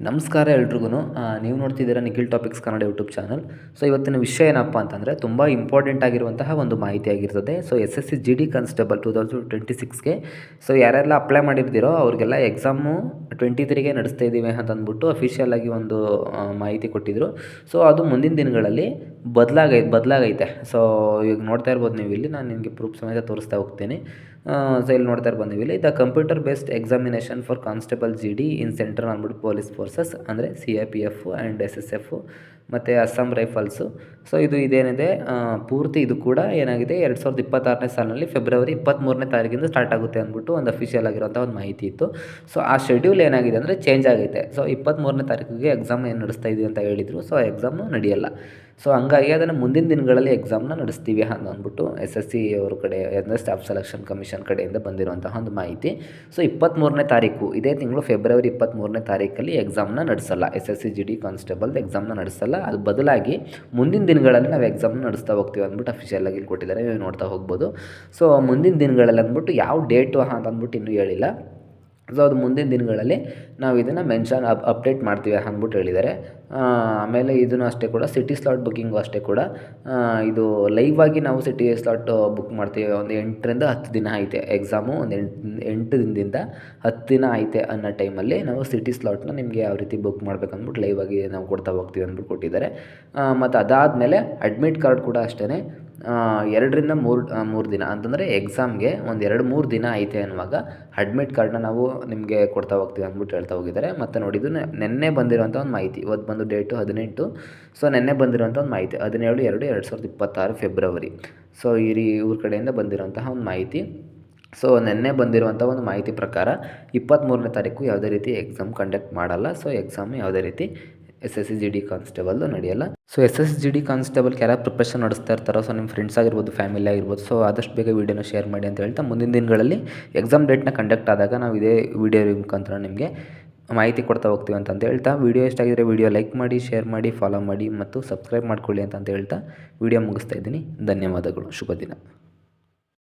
ನಮಸ್ಕಾರ ಎಲ್ರಿಗೂ ನೀವು ನೋಡ್ತಿದ್ದೀರಾ Nikhil topics Kannada YouTube channel. So, ಇವತ್ತಿನ ವಿಷಯ ಏನಪ್ಪ ಅಂತಂದರೆ, ತುಂಬ ಇಂಪಾರ್ಟೆಂಟ್ ಆಗಿರುವಂತಹ ಒಂದು ಮಾಹಿತಿ ಆಗಿರ್ತದೆ. So, S S C G D constable two thousand twenty ಸಿಕ್ಸ್ಗೆ, so, ಯಾರೆಲ್ಲ ಅಪ್ಲೈ ಮಾಡಿರ್ತೀರೋ, ಅವ್ರಿಗೆಲ್ಲ ಎಕ್ಸಾಮು ಟ್ವೆಂಟಿ ತ್ರೀಗೆ ನಡೆಸ್ತಾ ಇದ್ದೀವಿ ಅಂತ ಅಂದ್ಬಿಟ್ಟು ಅಫಿಷಿಯಲ್ ಆಗಿ ಒಂದು ಮಾಹಿತಿ ಕೊಟ್ಟಿದ್ದರು ಸೊ, ಅದು ಮುಂದಿನ ದಿನಗಳಲ್ಲಿ ಬದಲಾಗೈ, ಬದಲಾಗೈತೆ. ಸೊ ಈಗ ನೋಡ್ತಾ ಇರ್ಬೋದು ನೀವು ಇಲ್ಲಿ ನಾನು ನಿಮಗೆ ಪ್ರೂಫ್ ಸಮೇತ ತೋರಿಸ್ತಾ ಹೋಗ್ತೀನಿ. ಸೊ ಇಲ್ಲಿ ನೋಡ್ತಾ ಇಲ್ಲಿ. The computer based examination for constable G D in central ಅಂದ್ಬಿಟ್ಟು ಪೊಲೀಸ್ ಫೋರ್ಸಸ್ ಅಂದರೆ C I P F and S S F ಮತ್ತು ಅಸ್ಸಾಂ ರೈಫಲ್ಸು. ಸೊ ಇದು ಇದೇನಿದೆ? ಪೂರ್ತಿ ಇದು ಕೂಡ ಏನಾಗಿದೆ? ಎರಡು ಸಾವಿರದ ಇಪ್ಪತ್ತಾರನೇ ಸಾಲಿನಲ್ಲಿ ಫೆಬ್ರವರಿ ಇಪ್ಪತ್ತ್ಮೂರನೇ ತಾರೀಕಿಂದ ಸ್ಟಾರ್ಟ್ ಆಗುತ್ತೆ ಅಂದ್ಬಿಟ್ಟು ಒಂದು ಅಫಿಷಿಯಲ್ ಆಗಿರೋಂಥ ಒಂದು ಮಾಹಿತಿ ಇತ್ತು. ಸೊ ಆ ಶೆಡ್ಯೂಲ್ ಏನಾಗಿದೆ ಅಂದರೆ ಚೇಂಜ್ ಆಗೈತೆ. ಸೊ ಇಪ್ಪತ್ತ್ಮೂರನೇ ತಾರೀಕಿಗೆ ಎಕ್ಸಾಮ್ ಏನು ನಡೆಸ್ತಾ ಇದೀವಿ ಅಂತ ಹೇಳಿದರು. ಸೊ ಎಕ್ಸಾಮು ನಡೆಯಲ್ಲ. ಸೊ ಹಂಗಾಗಿ ಅದನ್ನು ಮುಂದಿನ ದಿನಗಳಲ್ಲಿ ಎಕ್ಸಾಮ್ನ ನಡೆಸ್ತೀವಿ ಅಂತ ಅಂದ್ಬಿಟ್ಟು ಎಸ್ ಎಸ್ ಸಿ ಅವ್ರ ಕಡೆ, ಅಂದರೆ ಸ್ಟಾಫ್ ಸೆಲೆಕ್ಷನ್ ಕಮಿಷನ್ ಕಡೆಯಿಂದ ಬಂದಿರುವಂತಹ ಒಂದು ಮಾಹಿತಿ. ಸೊ ಇಪ್ಪತ್ತ್ಮೂರನೇ ತಾರೀಕು, ಇದೇ ತಿಂಗಳು ಫೆಬ್ರವರಿ ಇಪ್ಪತ್ತ್ಮೂರನೇ ತಾರೀಕಲ್ಲಿ ಎಕ್ಸಾಮ್ನ ನಡೆಸಲ್ಲ. S S C G D ಕಾನ್ಸ್ಟೇಬಲ್ದು ಎಕ್ಸಾಮ್ನ ನಡೆಸಲ್ಲ. ಅದು ಬದಲಾಗಿ ಮುಂದಿನ ದಿನಗಳಲ್ಲಿ ನಾವು ಎಕ್ಸಾಮ್ನ ನಡೆಸ್ತಾ ಹೋಗ್ತೀವಿ ಅಂದ್ಬಿಟ್ಟು ಅಫಿಷಿಯಲ್ ಆಗಿ ಕೊಟ್ಟಿದ್ದಾರೆ. ನೀವು ನೋಡ್ತಾ ಹೋಗ್ಬೋದು. ಸೊ ಮುಂದಿನ ದಿನಗಳಲ್ಲಿ ಅಂದ್ಬಿಟ್ಟು ಯಾವ ಡೇಟು ಅಂತ ಅಂದ್ಬಿಟ್ಟು ಇನ್ನೂ ಹೇಳಿಲ್ಲ. ಸೊ ಅದು ಮುಂದಿನ ದಿನಗಳಲ್ಲಿ ನಾವು ಇದನ್ನು ಮೆನ್ಷನ್ ಅಪ್ ಅಪ್ಡೇಟ್ ಮಾಡ್ತೀವಿ ಅಂದ್ಬಿಟ್ಟು ಹೇಳಿದ್ದಾರೆ. ಆಮೇಲೆ ಇದನ್ನು ಅಷ್ಟೇ ಕೂಡ ಸಿಟಿ ಸ್ಲಾಟ್ ಬುಕ್ಕಿಂಗು ಅಷ್ಟೇ ಕೂಡ ಇದು ಲೈವ್ ಆಗಿ ನಾವು ಸಿಟಿ ಸ್ಲಾಟ್ ಬುಕ್ ಮಾಡ್ತೀವಿ. ಒಂದು ಎಂಟರಿಂದ ಹತ್ತು ದಿನ ಐತೆ ಎಕ್ಸಾಮು ಒಂದು ಎಂಟು ಎಂಟು ದಿನದಿಂದ ಹತ್ತು ದಿನ ಐತೆ ಅನ್ನೋ ಟೈಮಲ್ಲಿ ನಾವು ಸಿಟಿ ಸ್ಲಾಟ್ನ ನಿಮಗೆ ಯಾವ ರೀತಿ ಬುಕ್ ಮಾಡ್ಬೇಕು ಅಂದ್ಬಿಟ್ಟು ಲೈವ್ ನಾವು ಕೊಡ್ತಾ ಹೋಗ್ತೀವಿ ಅಂದ್ಬಿಟ್ಟು ಕೊಟ್ಟಿದ್ದಾರೆ. ಮತ್ತು ಅದಾದಮೇಲೆ ಅಡ್ಮಿಟ್ ಕಾರ್ಡ್ ಕೂಡ ಅಷ್ಟೇ ಎರಡರಿಂದ ಮೂರು ಮೂರು ದಿನ. ಅಂತಂದರೆ ಎಕ್ಸಾಮ್ಗೆ ಒಂದು ಎರಡು ಮೂರು ದಿನ ಐತೆ ಅನ್ನುವಾಗ ಅಡ್ಮಿಟ್ ಕಾರ್ಡ್ನ ನಾವು ನಿಮಗೆ ಕೊಡ್ತಾ ಹೋಗ್ತೀವಿ ಅಂದ್ಬಿಟ್ಟು ಹೇಳ್ತಾ ಹೋಗಿದ್ದಾರೆ. ಮತ್ತು ನೋಡಿದ್ದು ನೆನ್ನೆ ಬಂದಿರೋಂಥ ಒಂದು ಮಾಹಿತಿ. ಇವತ್ತು ಬಂದು ಡೇಟು ಹದಿನೆಂಟು. ಸೊ ನೆನ್ನೆ ಬಂದಿರುವಂಥ ಒಂದು ಮಾಹಿತಿ. ಹದಿನೇಳು, ಎರಡು ಎರಡು ಸಾವಿರದ ಇಪ್ಪತ್ತಾರು ಫೆಬ್ರವರಿ ಸೊ ಈ ರೀ ಇವ್ರ ಕಡೆಯಿಂದ ಬಂದಿರೋಂತಹ ಒಂದು ಮಾಹಿತಿ. ಸೊ ನೆನ್ನೆ ಬಂದಿರುವಂಥ ಒಂದು ಮಾಹಿತಿ ಪ್ರಕಾರ ಇಪ್ಪತ್ತ್ಮೂರನೇ ತಾರೀಕು ಯಾವುದೇ ರೀತಿ ಎಕ್ಸಾಮ್ ಕಂಡಕ್ಟ್ ಮಾಡಲ್ಲ. ಸೊ ಎಕ್ಸಾಮ್ ಯಾವುದೇ ರೀತಿ S S C G D constable ನಡೆಯಲ್ಲ. So S S G D constable ಯಾರು ಪ್ರಿಪ್ರೇಷನ್ ನಡೆಸ್ತಾ ಇರ್ತಾರೋ ಸೊ ನಿಮ್ಮ ಫ್ರೆಂಡ್ಸ್ ಆಗಿರ್ಬೋದು ಫ್ಯಾಮಿಲಿ ಆಗಿರ್ಬೋದು ಸೊ ಆದಷ್ಟು ಬೇಗ ವೀಡಿಯೋನ ಶೇರ್ ಮಾಡಿ ಅಂತ ಹೇಳ್ತಾ ಮುಂದಿನ ದಿನಗಳಲ್ಲಿ ಎಕ್ಸಾಮ್ ಡೇಟ್ನ ಕಂಡಕ್ಟ್ ಆದಾಗ ನಾವು ಇದೇ ವೀಡಿಯೋ ಮುಖಾಂತರ ನಿಮಗೆ ಮಾಹಿತಿ ಕೊಡ್ತಾ ಹೋಗ್ತೀವಿ ಅಂತ ಹೇಳ್ತಾ ವೀಡಿಯೋ ಇಷ್ಟಾಗಿದ್ದರೆ ವಿಡಿಯೋ ಲೈಕ್ ಮಾಡಿ ಶೇರ್ ಮಾಡಿ ಫಾಲೋ ಮಾಡಿ ಮತ್ತು ಸಬ್ಸ್ಕ್ರೈಬ್ ಮಾಡ್ಕೊಳ್ಳಿ ಅಂತ ಹೇಳ್ತಾ ವೀಡಿಯೋ ಮುಗಿಸ್ತಾ ಇದ್ದೀನಿ. ಧನ್ಯವಾದಗಳು. ಶುಭ ದಿನ.